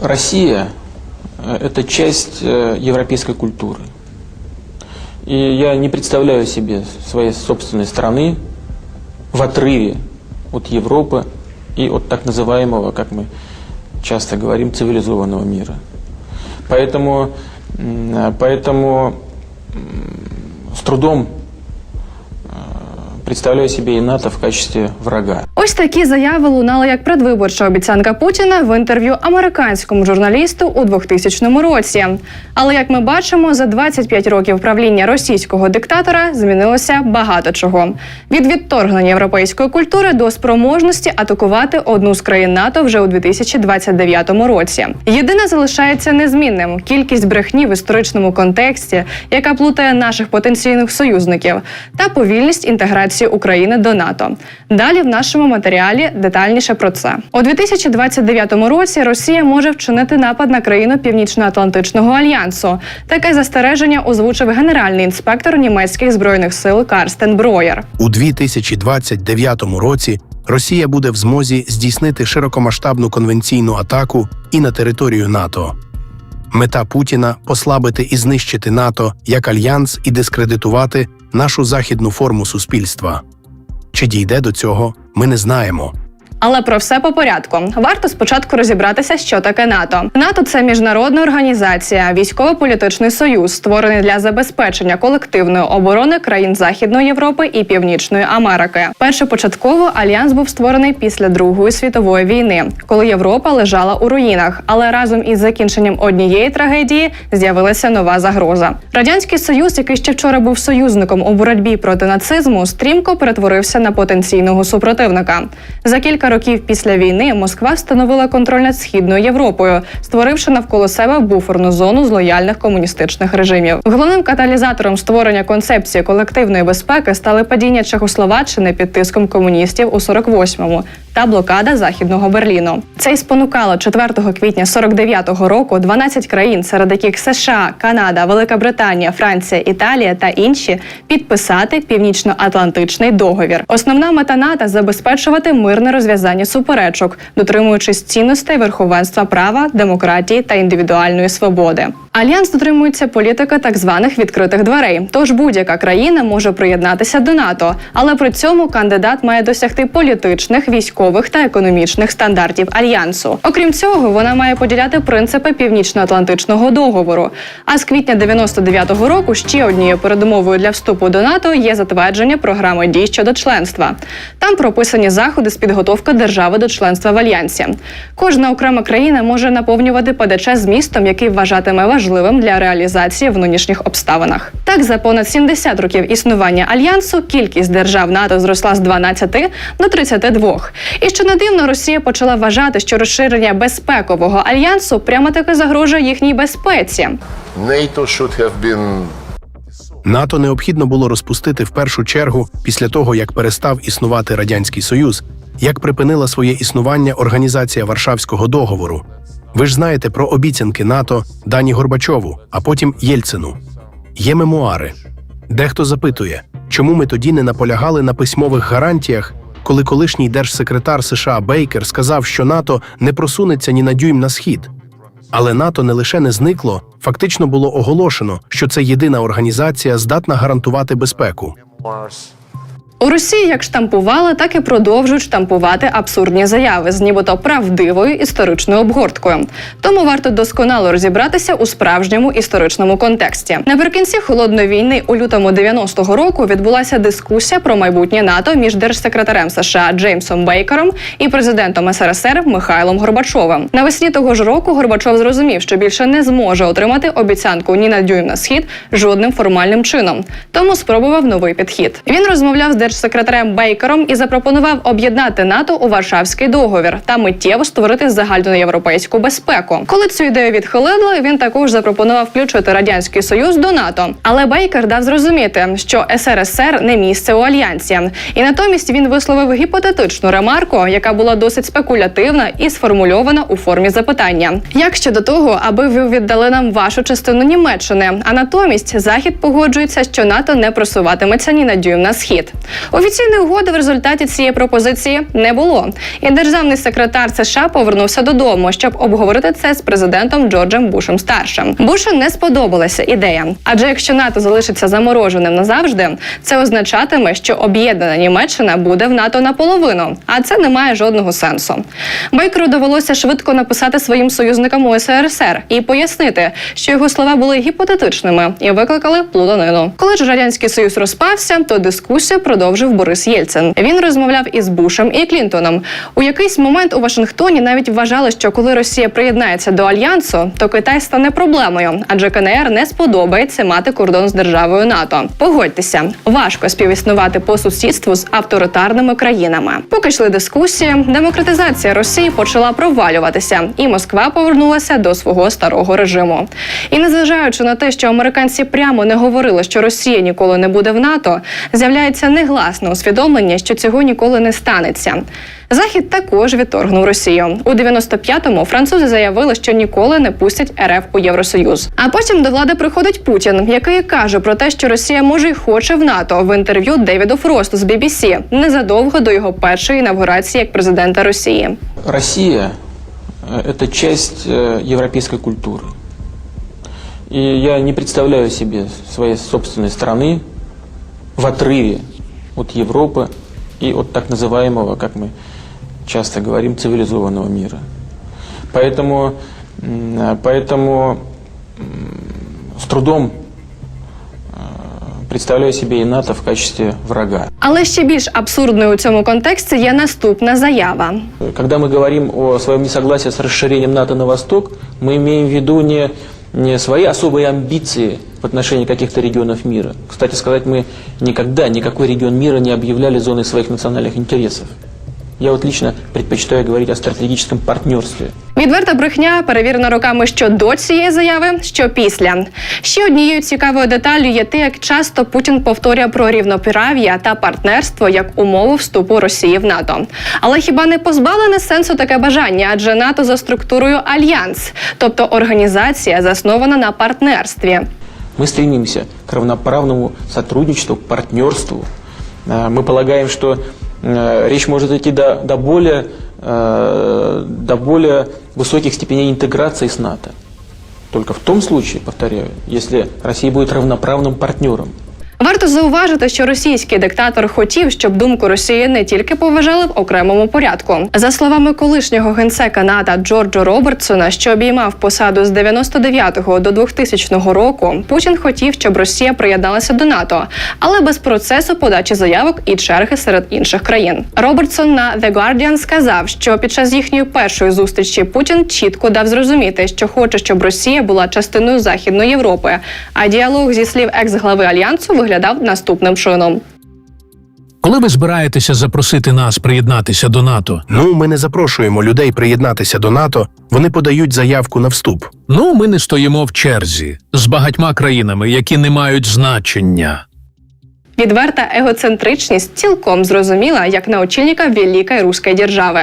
Россия э, – это часть э, европейской культуры. И я не представляю себе своей собственной страны в отрыве от Европы и от так называемого, как мы часто говорим, цивилизованного мира. Поэтому, э, поэтому с трудом представляю себе и НАТО в качестве врага. Ось такі заяви лунали як предвиборча обіцянка Путіна в інтерв'ю американському журналісту у 2000 році. Але як ми бачимо, за 25 років правління російського диктатора змінилося багато чого: від відторгнення європейської культури до спроможності атакувати одну з країн НАТО вже у 2029 році. Єдине залишається незмінним кількість брехні в історичному контексті, яка плутає наших потенційних союзників, та повільність інтеграції України до НАТО. Далі в нашому матеріалі детальніше про це. У 2029 році Росія може вчинити напад на країну Північно-Атлантичного альянсу. Таке застереження озвучив генеральний інспектор німецьких збройних сил Карстен Броєр. У 2029 році Росія буде в змозі здійснити широкомасштабну конвенційну атаку і на територію НАТО. Мета Путіна послабити і знищити НАТО як альянс і дискредитувати нашу західну форму суспільства. Чи дійде до цього, ми не знаємо. Але про все по порядку. Варто спочатку розібратися, що таке НАТО. НАТО це міжнародна організація, військово-політичний союз, створений для забезпечення колективної оборони країн Західної Європи і Північної Америки. Першопочатково альянс був створений після Другої світової війни, коли Європа лежала у руїнах. Але разом із закінченням однієї трагедії з'явилася нова загроза. Радянський Союз, який ще вчора був союзником у боротьбі проти нацизму, стрімко перетворився на потенційного супротивника. За кілька років після війни Москва встановила контроль над східною Європою, створивши навколо себе буферну зону з лояльних комуністичних режимів. Головним каталізатором створення концепції колективної безпеки стали падіння Чехословаччини під тиском комуністів у 48-му та блокада західного Берліну. Це й спонукало 4 квітня 49-го року 12 країн, серед яких США, Канада, Велика Британія, Франція, Італія та інші підписати північно-атлантичний договір. Основна мета НАТО забезпечувати мирне розв'язання суперечок, дотримуючись цінностей верховенства права, демократії та індивідуальної свободи. Альянс дотримується політики так званих відкритих дверей. Тож будь-яка країна може приєднатися до НАТО, але при цьому кандидат має досягти політичних, військових та економічних стандартів альянсу. Окрім цього, вона має поділяти принципи північно-атлантичного договору. А з квітня 99-го року ще однією передумовою для вступу до НАТО є затвердження програми дій щодо членства. Там прописані заходи з підготовки держави до членства в альянсі. Кожна окрема країна може наповнювати ПДЧ змістом, який вважатиме важливим для реалізації в нинішніх обставинах. Так, за понад 70 років існування альянсу кількість держав НАТО зросла з 12 до 32. І що не дивно, Росія почала вважати, що розширення безпекового альянсу прямо таки загрожує їхній безпеці. NATO should have been НАТО необхідно було розпустити в першу чергу після того, як перестав існувати Радянський Союз, як припинила своє існування Організація Варшавського договору. Ви ж знаєте про обіцянки НАТО Дані Горбачову, а потім Єльцину. Є мемуари. Дехто запитує, чому ми тоді не наполягали на письмових гарантіях, коли колишній держсекретар США Бейкер сказав, що НАТО не просунеться ні на дюйм на схід. Але НАТО не лише не зникло, фактично було оголошено, що це єдина організація здатна гарантувати безпеку. У Росії як штампували, так і продовжують штампувати абсурдні заяви з нібито правдивою історичною обгорткою. Тому варто досконало розібратися у справжньому історичному контексті. Наприкінці холодної війни у лютому 90-го року відбулася дискусія про майбутнє НАТО між держсекретарем США Джеймсом Бейкером і президентом СРСР Михайлом Горбачовим. Навесні того ж року Горбачов зрозумів, що більше не зможе отримати обіцянку ні на дюйм на схід жодним формальним чином. Тому спробував новий підхід. Він розмовляв з держсекретарем Бейкером і запропонував об'єднати НАТО у Варшавський договір та миттєво створити загальноєвропейську безпеку. Коли цю ідею відхилили, він також запропонував включити радянський союз до НАТО. Але Бейкер дав зрозуміти, що СРСР не місце у альянсі, і натомість він висловив гіпотетичну ремарку, яка була досить спекулятивна і сформульована у формі запитання: як щодо того, аби ви віддали нам вашу частину Німеччини, а натомість Захід погоджується, що НАТО не просуватиметься ні на дюйм на схід. Офіційної угоди в результаті цієї пропозиції не було. І державний секретар США повернувся додому, щоб обговорити це з президентом Джорджем Бушем старшим. Бушу не сподобалася ідея, адже якщо НАТО залишиться замороженим назавжди, це означатиме, що об'єднана Німеччина буде в НАТО наполовину, а це не має жодного сенсу. Байкеру довелося швидко написати своїм союзникам у СРСР і пояснити, що його слова були гіпотетичними і викликали плутанину. Коли ж радянський союз розпався, то дискусія дискусію продовжив Борис Єльцин. Він розмовляв із Бушем і Клінтоном. У якийсь момент у Вашингтоні навіть вважали, що коли Росія приєднається до альянсу, то Китай стане проблемою, адже КНР не сподобається мати кордон з державою НАТО. Погодьтеся, важко співіснувати по сусідству з авторитарними країнами. Поки йшли дискусії, демократизація Росії почала провалюватися, і Москва повернулася до свого старого режиму. І незважаючи на те, що американці прямо не говорили, що Росія ніколи не буде в НАТО, з'являється негласне усвідомлення, що цього ніколи не станеться. Захід також відторгнув Росію. У 95-му французи заявили, що ніколи не пустять РФ у Євросоюз. А потім до влади приходить Путін, який каже про те, що Росія може й хоче в НАТО в інтерв'ю Девіду Фросту з BBC незадовго до його першої інавгурації як президента Росії. Россия э, – это часть э, европейской культуры. И я не представляю себе своей собственной страны в отрыве от Европы и от так называемого, как мы часто говорим, цивилизованного мира. Поэтому, м, э, поэтому м, с трудом э, представляю себе и НАТО в качестве врага. Але ще більш абсурдною у цьому контексті є наступна заява. Когда мы говорим о своем несогласии с расширением НАТО на восток, мы имеем в виду не, не свои особые амбиции в отношении каких-то регионов мира. Кстати сказать, мы никогда никакой регион мира не объявляли зоной своих национальных интересов. Я вот лично предпочитаю говорить о стратегическом партнерстве. Відверта брехня перевірена роками що до цієї заяви, що після. Ще однією цікавою деталлю є те, як часто Путін повторює про рівноправ'я та партнерство як умову вступу Росії в НАТО. Але хіба не позбавлене сенсу таке бажання? Адже НАТО за структурою альянс, тобто організація заснована на партнерстві. Мы стремимся к равноправному сотрудничеству, к партнерству. Э, Мы полагаем, что э, речь может идти до, до, более, э, до более высоких степеней интеграции с НАТО. Только в том случае, повторяю, если Россия будет равноправным партнером. Варто зауважити, що російський диктатор хотів, щоб думку Росії не тільки поважали в окремому порядку. За словами колишнього генсека НАТО Джорджа Робертсона, що обіймав посаду з 99-го до 2000 року, Путін хотів, щоб Росія приєдналася до НАТО, але без процесу подачі заявок і черги серед інших країн. Робертсон на The Guardian сказав, що під час їхньої першої зустрічі Путін чітко дав зрозуміти, що хоче, щоб Росія була частиною Західної Європи. А діалог зі слів екс-глави альянсу виглядав наступним чином. Коли ви збираєтеся запросити нас приєднатися до НАТО? Ну, ми не запрошуємо людей приєднатися до НАТО. Вони подають заявку на вступ. Ну, ми не стоїмо в черзі з багатьма країнами, які не мають значення. Відверта егоцентричність цілком зрозуміла як на очільника Великої Руської держави.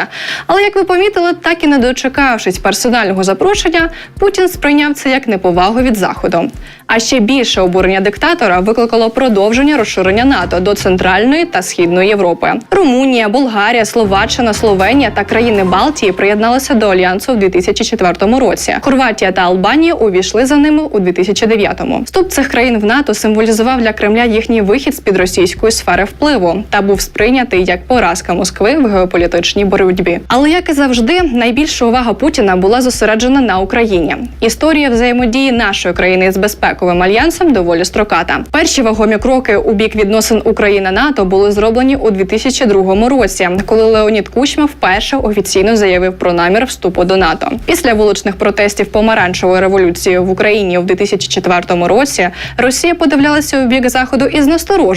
Але як ви помітили, так і не дочекавшись персонального запрошення, Путін сприйняв це як неповагу від заходу. А ще більше обурення диктатора викликало продовження розширення НАТО до Центральної та Східної Європи. Румунія, Болгарія, Словаччина, Словенія та країни Балтії приєдналися до альянсу в 2004 році. Хорватія та Албанія увійшли за ними у 2009-му. Вступ цих країн в НАТО символізував для Кремля їхній вихід з під російської сфери впливу та був сприйнятий як поразка Москви в геополітичній боротьбі. Але як і завжди, найбільша увага Путіна була зосереджена на Україні. Історія взаємодії нашої країни з безпековим альянсом доволі строката. Перші вагомі кроки у бік відносин Україна НАТО були зроблені у 2002 році, коли Леонід Кучма вперше офіційно заявив про намір вступу до НАТО. Після вуличних протестів помаранчевої революції в Україні у 2004 році Росія подивлялася у бік заходу із настороженням,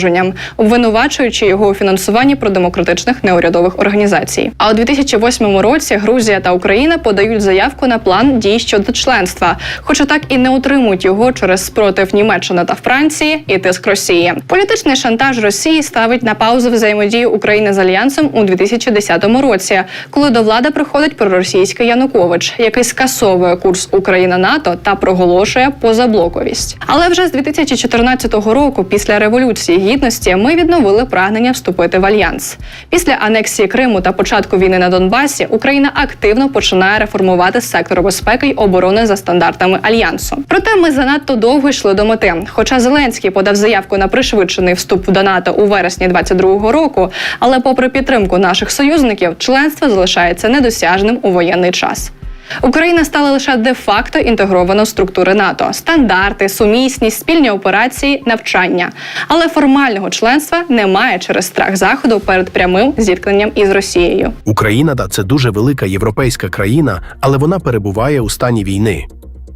обвинувачуючи його у фінансуванні продемократичних неурядових організацій. А у 2008 році Грузія та Україна подають заявку на план дій щодо членства, хоча так і не отримують його через спротив Німеччини та Франції і тиск Росії. Політичний шантаж Росії ставить на паузу взаємодію України з альянсом у 2010 році, коли до влади приходить проросійський Янукович, який скасовує курс Україна НАТО та проголошує позаблоковість. Але вже з 2014 року, після революції гідності, ми відновили прагнення вступити в альянс. Після анексії Криму та початку війни на Донбасі Україна активно починає реформувати сектор безпеки й оборони за стандартами альянсу. Проте ми занадто довго йшли до мети. Хоча Зеленський подав заявку на пришвидшений вступ до НАТО у вересні 22-го року, але, попри підтримку наших союзників, членство залишається недосяжним у воєнний час. Україна стала лише де-факто інтегровано в структури НАТО, стандарти, сумісність, спільні операції, навчання. Але формального членства немає через страх заходу перед прямим зіткненням із Росією. Україна да це дуже велика європейська країна, але вона перебуває у стані війни.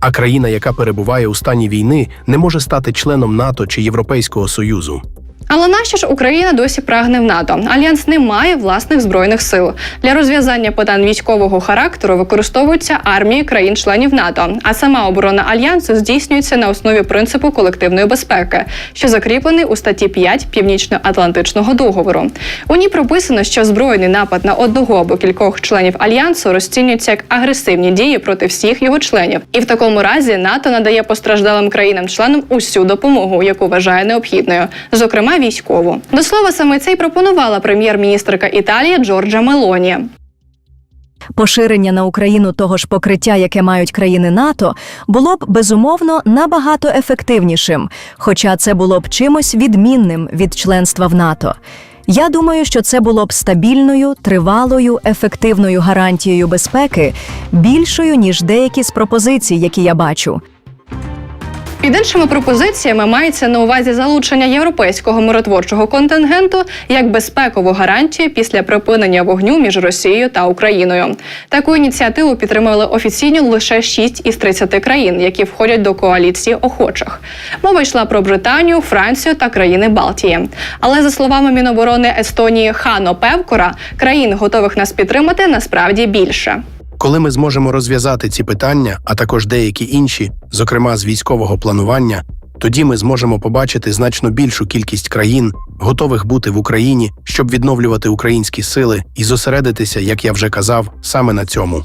А країна, яка перебуває у стані війни, не може стати членом НАТО чи Європейського Союзу. Але нащо ж Україна досі прагне в НАТО? Альянс не має власних збройних сил. Для розв'язання питань військового характеру використовуються армії країн-членів НАТО. А сама оборона альянсу здійснюється на основі принципу колективної безпеки, що закріплений у статті 5 Північно-Атлантичного договору. У ній прописано, що збройний напад на одного або кількох членів альянсу розцінюється як агресивні дії проти всіх його членів, і в такому разі НАТО надає постраждалим країнам-членам усю допомогу, яку вважає необхідною, зокрема військову. До слова, саме це й пропонувала прем'єр-міністрка Італії Джорджа Мелоні. Поширення на Україну того ж покриття, яке мають країни НАТО, було б безумовно набагато ефективнішим, хоча це було б чимось відмінним від членства в НАТО. Я думаю, що це було б стабільною, тривалою, ефективною гарантією безпеки, більшою ніж деякі з пропозицій, які я бачу. Під іншими пропозиціями мається на увазі залучення європейського миротворчого контингенту як безпекову гарантію після припинення вогню між Росією та Україною. Таку ініціативу підтримали офіційно лише 6 із 30 країн, які входять до коаліції охочих. Мова йшла про Британію, Францію та країни Балтії. Але за словами Міноборони Естонії Хано Певкора, країн, готових нас підтримати, насправді більше. Коли ми зможемо розв'язати ці питання, а також деякі інші, зокрема з військового планування, тоді ми зможемо побачити значно більшу кількість країн, готових бути в Україні, щоб відновлювати українські сили і зосередитися, як я вже казав, саме на цьому.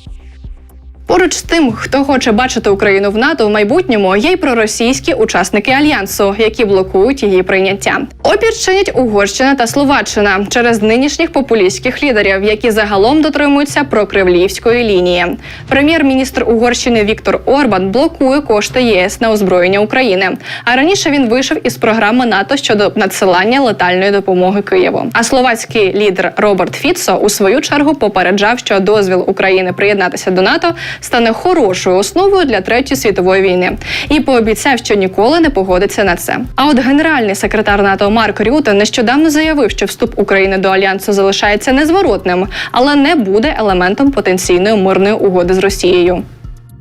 Поруч з тим, хто хоче бачити Україну в НАТО в майбутньому, є й проросійські учасники альянсу, які блокують її прийняття. Опір чинять Угорщина та Словаччина через нинішніх популістських лідерів, які загалом дотримуються прокремлівської лінії. Прем'єр-міністр Угорщини Віктор Орбан блокує кошти ЄС на озброєння України. А раніше він вийшов із програми НАТО щодо надсилання летальної допомоги Києву. А словацький лідер Роберт Фіцо у свою чергу попереджав, що дозвіл України приєднатися до НАТО стане хорошою основою для третьої світової війни, і пообіцяв, що ніколи не погодиться на це. А от генеральний секретар НАТО Марк Рюте нещодавно заявив, що вступ України до альянсу залишається незворотним, але не буде елементом потенційної мирної угоди з Росією.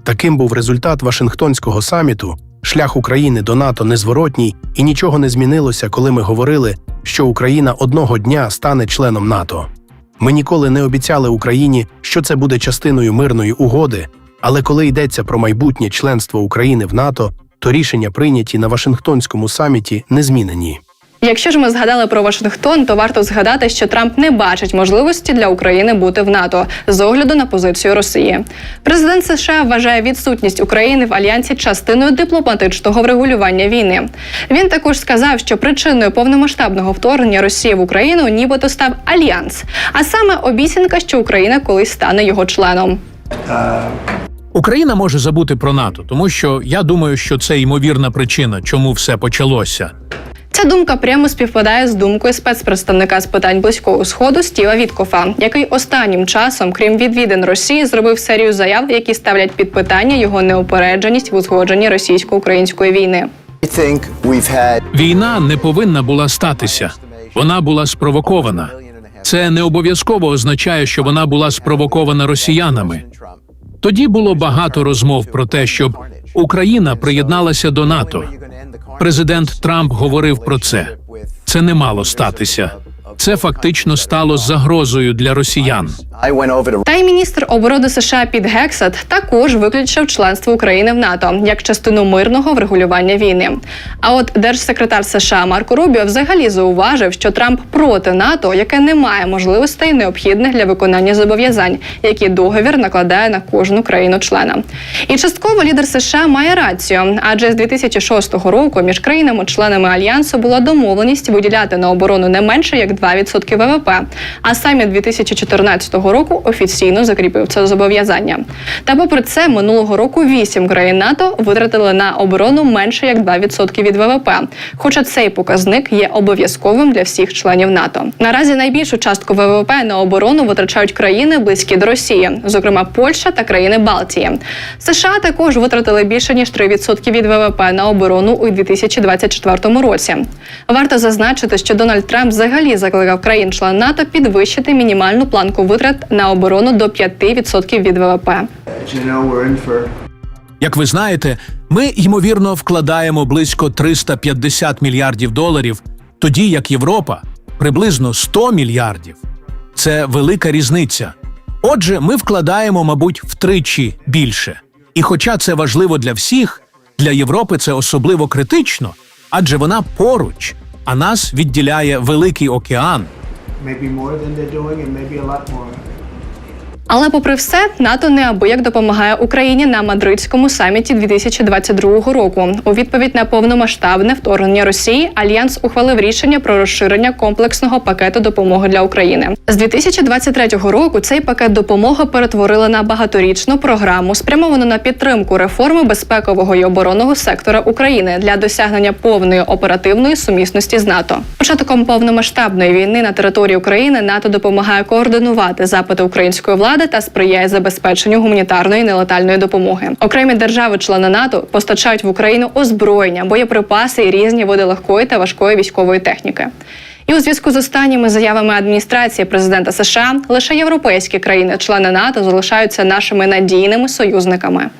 Таким був результат Вашингтонського саміту. Шлях України до НАТО незворотній, і нічого не змінилося, коли ми говорили, що Україна одного дня стане членом НАТО. Ми ніколи не обіцяли Україні, що це буде частиною мирної угоди, але коли йдеться про майбутнє членство України в НАТО, то рішення прийняті на Вашингтонському саміті не змінені. Якщо ж ми згадали про Вашингтон, то варто згадати, що Трамп не бачить можливості для України бути в НАТО з огляду на позицію Росії. Президент США вважає відсутність України в альянсі частиною дипломатичного врегулювання війни. Він також сказав, що причиною повномасштабного вторгнення Росії в Україну нібито став альянс, а саме обіцянка, що Україна колись стане його членом. Україна може забути про НАТО, тому що я думаю, що це ймовірна причина, чому все почалося. Ця думка прямо співпадає з думкою спецпредставника з питань близького сходу Стіва Віткофа, який останнім часом, крім відвідин Росії, зробив серію заяв, які ставлять під питання його неупередженість в узгодженні російсько-української війни. Війна не повинна була статися. Вона була спровокована. Це не обов'язково означає, що вона була спровокована росіянами. Тоді було багато розмов про те, щоб Україна приєдналася до НАТО. Президент Трамп говорив про це. Це не мало статися. Це фактично стало загрозою для росіян. Та й міністр оборони США Піт Гексет також виключив членство України в НАТО як частину мирного врегулювання війни. А от держсекретар США Марко Рубіо взагалі зауважив, що Трамп проти НАТО, яке не має можливостей необхідних для виконання зобов'язань, які договір накладає на кожну країну-члена. І частково лідер США має рацію, адже з 2006 року між країнами-членами альянсу була домовленість виділяти на оборону не менше як 2% ВВП. А саміт 2014 року офіційно закріпив це зобов'язання. Та попри це, минулого року вісім країн НАТО витратили на оборону менше як 2% від ВВП. Хоча цей показник є обов'язковим для всіх членів НАТО. Наразі найбільшу частку ВВП на оборону витрачають країни близькі до Росії, зокрема Польща та країни Балтії. США також витратили більше ніж 3% від ВВП на оборону у 2024 році. Варто зазначити, що Дональд Трамп взагалі закликав країн-член НАТО підвищити мінімальну планку витрат на оборону до 5% від ВВП. Як ви знаєте, ми ймовірно вкладаємо близько 350 мільярдів доларів, тоді як Європа приблизно 100 мільярдів. Це велика різниця. Отже, ми вкладаємо, мабуть, втричі більше. І хоча це важливо для всіх, для Європи це особливо критично, адже вона поруч, а нас відділяє Великий океан. maybe more than they're doing and maybe a lot more. Але, попри все, НАТО неабияк допомагає Україні на мадридському саміті 2022 року. У відповідь на повномасштабне вторгнення Росії Альянс ухвалив рішення про розширення комплексного пакету допомоги для України. З 2023 року цей пакет допомоги перетворили на багаторічну програму, спрямовану на підтримку реформи безпекового і оборонного сектора України для досягнення повної оперативної сумісності з НАТО. Початком повномасштабної війни на території України НАТО допомагає координувати запити української влади та сприяє забезпеченню гуманітарної нелетальної допомоги. Окремі держави-члени НАТО постачають в Україну озброєння, боєприпаси і різні види легкої та важкої військової техніки. І у зв'язку з останніми заявами адміністрації президента США лише європейські країни-члени НАТО залишаються нашими надійними союзниками.